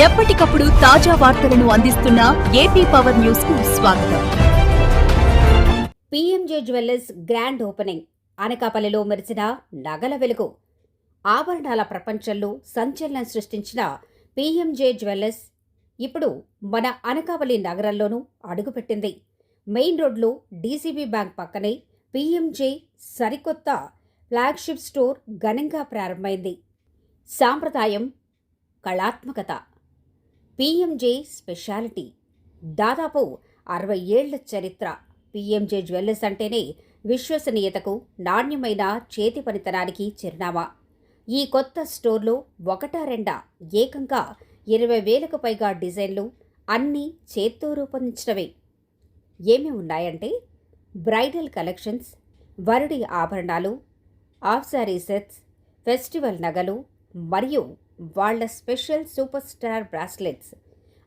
ఎప్పటికప్పుడు తాజా వార్తలను అందిస్తున్న ఏపీ పవర్ న్యూస్కు స్వాగతం. P M J jewellers grand opening. అనకాపల్లిలో మెరిసిన నగల వెలుగు. ఆభరణాల ప్రపంచంలో సంచలనం సృష్టించిన పీఎంజే జ్యువెల్లర్స్ ఇప్పుడు మన అనకాపల్లి నగరంలోనూ అడుగుపెట్టింది. మెయిన్ రోడ్లో డీసీబీ బ్యాంక్ పక్కనే పీఎంజే సరికొత్త ఫ్లాగ్షిప్ స్టోర్ ఘనంగా ప్రారంభమైంది. సాంప్రదాయం కళాత్మకత. P M J speciality. దాదాపు అరవై ఏళ్ళ చరిత్ర. పీఎంజే జ్యువెల్లర్స్ అంటేనే విశ్వసనీయతకు నాణ్యమైన చేతి పనితనానికి చిరునామా. ఈ కొత్త స్టోర్లో ఒకటా రెండా ఏకంగా ఇరవై వేలకు పైగా డిజైన్లు అన్నీ చేత్తో రూపొందించినవే. ఏమి ఉన్నాయంటే బ్రైడల్ కలెక్షన్స్ వరుడి ఆభరణాలు ఆఫ్ సారీ సెట్స్ ఫెస్టివల్ నగలు మరియు వాళ్ళ special super star bracelets.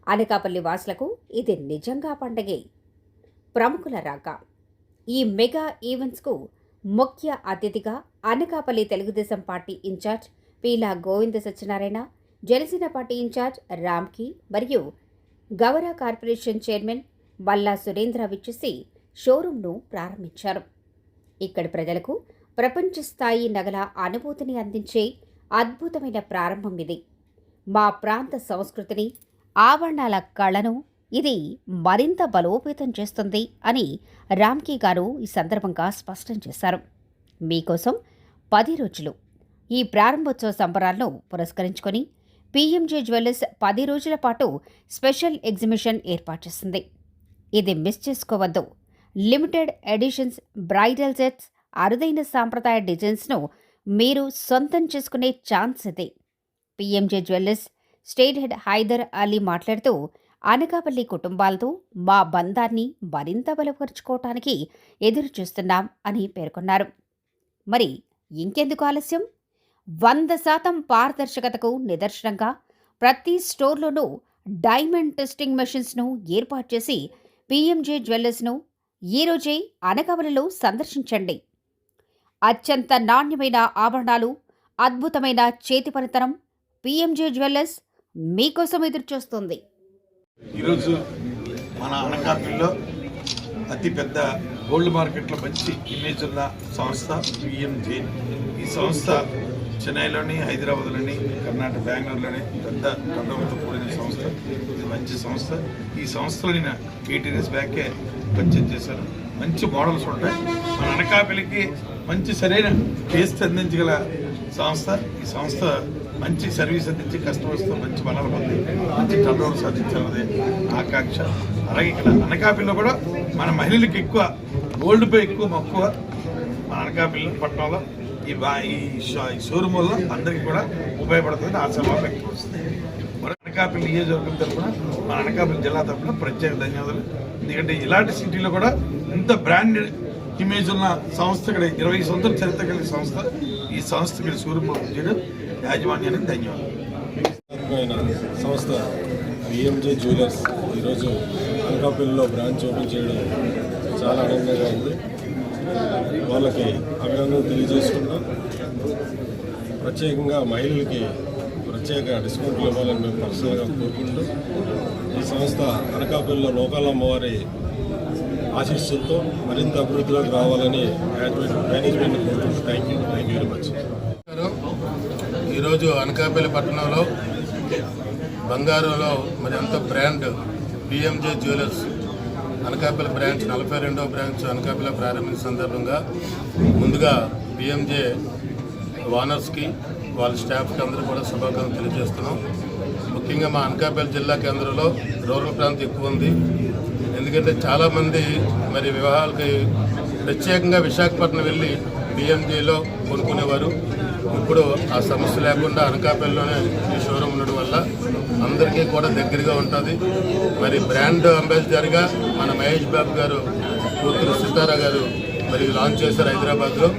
Anakapalli వాసులకు ఇది నిజంగా పండగే. ప్రముఖుల రాక. ఈ మెగా ఈవెంట్స్కు ముఖ్య అతిథిగా Anakapalli Telugu Desam party in charge Peela Govinda Satyanarayana Janasena party in charge Ramki మరియు గవరా కార్పొరేషన్ చైర్మన్ బల్లా సురేంద్ర విచ్చేసి షోరూంను ప్రారంభించారు. ఇక్కడి ప్రజలకు ప్రపంచ స్థాయి నగల అనుభూతిని అందించే అద్భుతమైన ప్రారంభం ఇది. మా ప్రాంత సంస్కృతిని ఆభరణాల కళను ఇది మరింత బలోపేతం చేస్తుంది అని రామ్కీ గారు ఈ సందర్భంగా స్పష్టం చేశారు. మీకోసం పది రోజులు. ఈ ప్రారంభోత్సవ సంబరాలను పురస్కరించుకొని పీఎంజే జ్యువెలర్స్ పది రోజుల పాటు స్పెషల్ ఎగ్జిబిషన్ ఏర్పాటు చేసింది. ఇది మిస్ చేసుకోవద్దు. లిమిటెడ్ ఎడిషన్స్ బ్రైడల్ సెట్స్ అరుదైన సాంప్రదాయ డిజైన్స్ను మీరు సొంతం చేసుకునే ఛాన్స్ ఇది P M J jewellers state head Haidar Ali మాట్లాడుతూ అనకాపల్లి కుటుంబాలతో మా బంధాన్ని మరింత బలపరుచుకోవటానికి ఎదురు చూస్తున్నాం అని పేర్కొన్నారు. మరి ఇంకెందుకు ఆలస్యం? వంద శాతం పారదర్శకతకు నిదర్శనంగా ప్రతి స్టోర్లోనూ డైమండ్ టెస్టింగ్ మెషిన్స్ను ఏర్పాటు చేసి పిఎంజే జ్యువెల్లర్స్ను ఈరోజే అనకాపల్లిలో సందర్శించండి. అత్యంత నాణ్యమైన ఆభరణాలు అద్భుతమైన చేతి పనితనం పీఎంజే జ్యువెల్లర్స్ మీకోసం ఎదురుచూస్తుంది. ఈరోజు మన అనకాపల్లిలో అతిపెద్ద గోల్డ్ మార్కెట్లో మంచి ఇమేజ్ ఉన్న సంస్థ పిఎంజే. ఈ సంస్థ చెన్నైలోని హైదరాబాద్లోని కర్ణాటక బెంగళూరులోని పెద్ద కండవలతో కూడిన సంస్థ. ఇది మంచి సంస్థ. ఈ సంస్థలో నేను ఎయిటీన్ ఇయర్స్ బ్యాకే పర్చేజ్ చేశాను మంచి మోడల్స్ ఉంటాయి. మన అనకాపల్లికి మంచి సరైన టేస్ట్ అందించగల సంస్థ. ఈ సంస్థ మంచి సర్వీస్ అందించి కస్టమర్స్తో మంచి బలాలు పొంది మంచి టర్నోవర్ సాధించాలన్నది ఆకాంక్ష. అలాగే ఇక్కడ అనకాపల్లిలో కూడా మన మహిళలకు ఎక్కువ గోల్డ్పై ఎక్కువ మక్కువ మన అనకాపల్లి పట్టణంలో ఈ ఈ ఈ షోరూమ్ వల్ల అందరికీ కూడా ఉపయోగపడుతుంది ఆశాభావం వ్యక్తపరుస్తుంది వస్తుంది అనకాపల్లి నియోజకవర్గం తరఫున మన అనకాపల్లి జిల్లా తరఫున ప్రత్యేక ధన్యవాదాలు. ఎందుకంటే ఇలాంటి సిటీలో కూడా ఇంత బ్రాండెడ్ ఇమేజ్ ఉన్న సంస్థ ఇక్కడ ఇరవై సంవత్సరాల చరిత్ర కలిగిన సంస్థ. ఈ సంస్థ ఇక్కడ సూర్యమూర్తి చేయడం యాజమాన్యానికి ధన్యవాదాలు. సంస్థ బిఎంజే జ్యువెలర్స్ ఈరోజు అనకాపల్లిలో బ్రాంచ్ ఓపెన్ చేయడం చాలా ఆనందంగా ఉంది. వాళ్ళకి అభినందనలు తెలియజేసుకుంటూ ప్రత్యేకంగా మహిళలకి ప్రత్యేక డిస్కౌంట్లు ఇవ్వాలని మేము పర్సనల్గా కోరుకుంటూ ఈ సంస్థ అనకాపల్లిలో లోకాల అమ్మవారి ఆశీస్సులతో మరింత అభివృద్ధిలోకి రావాలని మేనేజ్మెంట్ కోరుకుంటూ thank you thank you very much ఈరోజు అనకాపల్లి పట్టణంలో బంగారంలో మరి అంత brand B M J jewellers Anakapalli branch నలభై రెండవ బ్రాంచ్ అనకాపల్లి ప్రారంభించిన సందర్భంగా ముందుగా బిఎంజే ఓనర్స్కి వాళ్ళ స్టాఫ్కి అందరూ కూడా శుభాకాంక్షలు తెలియజేస్తున్నాం. ముఖ్యంగా మా అనకాపల్లి జిల్లా కేంద్రంలో రూరల్ ప్రాంతం ఎక్కువ ఉంది. ఎందుకంటే చాలామంది మరి వివాహాలకి ప్రత్యేకంగా విశాఖపట్నం వెళ్ళి బిఎంజీలో కొనుక్కునేవారు. ఇప్పుడు ఆ సమస్య లేకుండా అనకాపల్లిలోనే ఈ షోరూమ్ ఉండడం వల్ల అందరికీ కూడా దగ్గరగా ఉంటుంది. మరి బ్రాండ్ అంబాసిడర్గా మన మహేష్ బాబు గారు కూతురు సితారా గారు మరి లాంచ్ చేశారు హైదరాబాద్లో.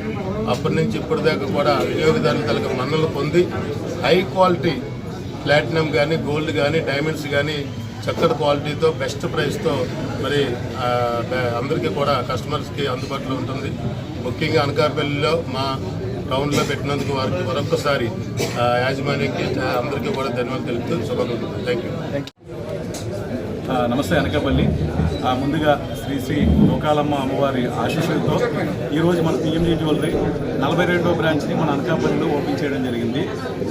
అప్పటి నుంచి ఇప్పటిదాకా కూడా వినియోగదారులకు మన్నలు పొంది హై క్వాలిటీ ప్లాటినం కానీ గోల్డ్ కానీ డైమండ్స్ కానీ చక్కటి క్వాలిటీతో బెస్ట్ ప్రైస్తో మరి అందరికీ కూడా కస్టమర్స్కి అందుబాటులో ఉంటుంది. ముఖ్యంగా అనకాపల్లిలో మా టౌన్లో పెట్టినందుకు వారికి మరొకసారి యాజమాన్యానికి అందరికీ కూడా ధన్యవాదాలు తెలుపుతూ శుభాకాంక్షలు. థ్యాంక్ యూ నమస్తే అనకాపల్లి. ముందుగా శ్రీ శ్రీ లోకాలమ్మ అమ్మవారి ఆశీస్సులతో ఈరోజు మన పిఎంజీ జ్యువెలరీ నలభై రెండో బ్రాంచ్ని మన అనకాపల్లిలో ఓపెన్ చేయడం జరిగింది.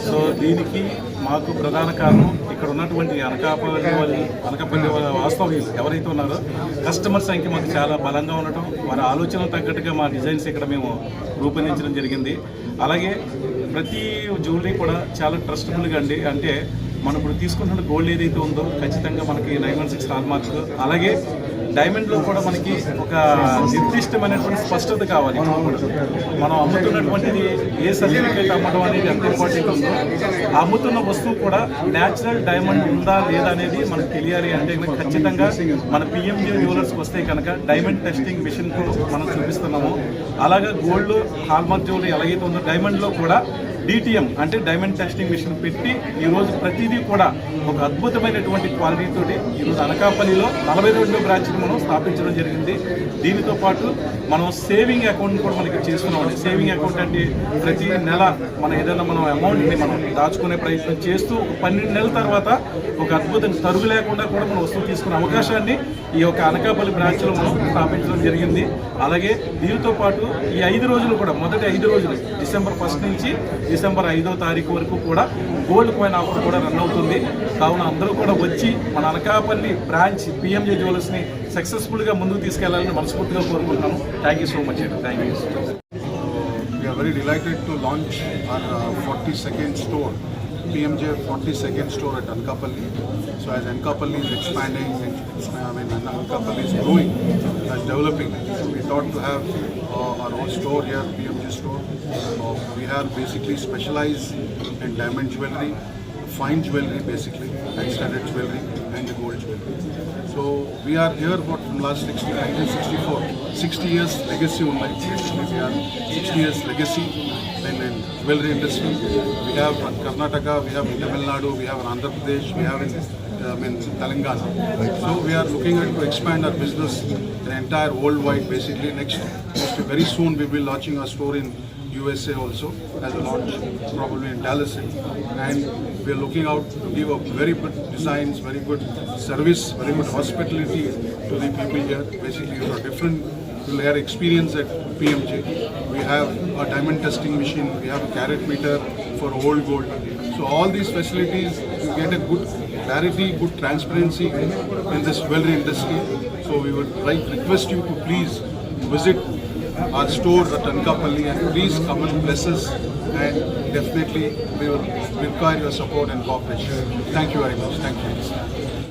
సో దీనికి మాకు ప్రధాన కారణం ఇక్కడ ఉన్నటువంటి అనకాపల్లి వాళ్ళు అనకాపల్లి వాళ్ళ వాస్తవ్యులు ఎవరైతే ఉన్నారో కస్టమర్ సంఖ్య మాకు చాలా బలంగా ఉండటం వారి ఆలోచన తగ్గట్టుగా మా డిజైన్స్ ఇక్కడ మేము రూపొందించడం జరిగింది. అలాగే ప్రతి జ్యువెలరీ కూడా చాలా ట్రస్టబుల్గా అండి. అంటే మనం ఇప్పుడు తీసుకుంటున్న గోల్డ్ ఏదైతే ఉందో ఖచ్చితంగా మనకి nine one six hallmark అలాగే డైమండ్లో కూడా మనకి ఒక నిర్దిష్టమైనటువంటి స్పష్టత కావాలి. మనం అమ్ముతున్నటువంటిది ఏ సర్టిఫికేట్ అమ్మడం అనేది ఎంత ఇంపార్టెంట్ ఉందో అమ్ముతున్న వస్తువు కూడా న్యాచురల్ డైమండ్ ఉందా లేదా అనేది మనకు తెలియాలి అంటే ఖచ్చితంగా మన పిఎంజీ జ్యువెలర్స్కి వస్తే కనుక డైమండ్ టెస్టింగ్ మిషన్తో మనం చూపిస్తున్నాము. అలాగే గోల్డ్ హాల్మార్క్ జ్యువెలరీ ఎలాగైతే ఉందో డైమండ్లో కూడా డిటిఎం అంటే డైమండ్ టెస్టింగ్ మిషన్ పెట్టి ఈరోజు ప్రతిదీ కూడా ఒక అద్భుతమైనటువంటి క్వాలిటీ తోటి ఈరోజు అనకాపల్లిలో నలభై రెండో బ్రాంచ్ని మనం స్థాపించడం జరిగింది. దీనితో పాటు మనం సేవింగ్ అకౌంట్ కూడా మనకి చేస్తున్నామండి. సేవింగ్ అకౌంట్ అంటే ప్రతి నెల మనం ఏదైనా మనం అమౌంట్ని మనం దాచుకునే ప్రయత్నం చేస్తూ పన్నెండు నెలల తర్వాత ఒక అద్భుతం తరుగు లేకుండా కూడా మనం వస్తువు తీసుకునే అవకాశాన్ని ఈ యొక్క అనకాపల్లి బ్రాంచ్లో మనం స్థాపించడం జరిగింది. అలాగే దీనితో పాటు ఈ ఐదు రోజులు కూడా మొదటి ఐదు రోజులు డిసెంబర్ ఫస్ట్ నుంచి డిసెంబర్ ఐదో తారీఖు వరకు కూడా గోల్డ్ కాయిన్ ఆఫర్ కూడా రన్ అవుతుంది. కావున అందరూ కూడా వచ్చి మన అనకాపల్లి బ్రాంచ్ పిఎంజే జ్యువెలర్స్ని సక్సెస్ఫుల్గా ముందుకు తీసుకెళ్ళాలని మనస్ఫూర్తిగా కోరుకుంటున్నాను థ్యాంక్ యూ సో మచ్ అండి thank you We are very delighted to launch our uh, 42nd store, PMJ 42nd store at Ankapalli. So as Ankapalli is expanding, and, I mean Ankapalli is growing, and developing, so we thought to have uh, our own store here, PMJ store. Uh, we are basically specialized in diamond jewelry, fine jewelry basically, and standard jewelry and gold jewelry. So we are here for from last 60, 1964, 60 years legacy only. Basically, we are 60 years legacy jewelry industry. We have in Karnataka, we have in Tamil Nadu, we have in Andhra Pradesh, we have in, um, in Telangana. So we are looking at to expand our business the entire worldwide. Basically, next very soon we will be launching our store in USA also as a launch, probably in Dallas. And we are looking out to give a very good designs, very good service, very good hospitality to the people here. Basically, you know, different will have experience at PMJ. We have a diamond testing machine, we have a carat meter for old gold. So all these facilities, you get a good clarity, good transparency in this jewelry industry. So we would like request you to please visit our store at Ankapalli and please come and bless us and definitely we will require your support and cooperation. Thank you very much. Thank you.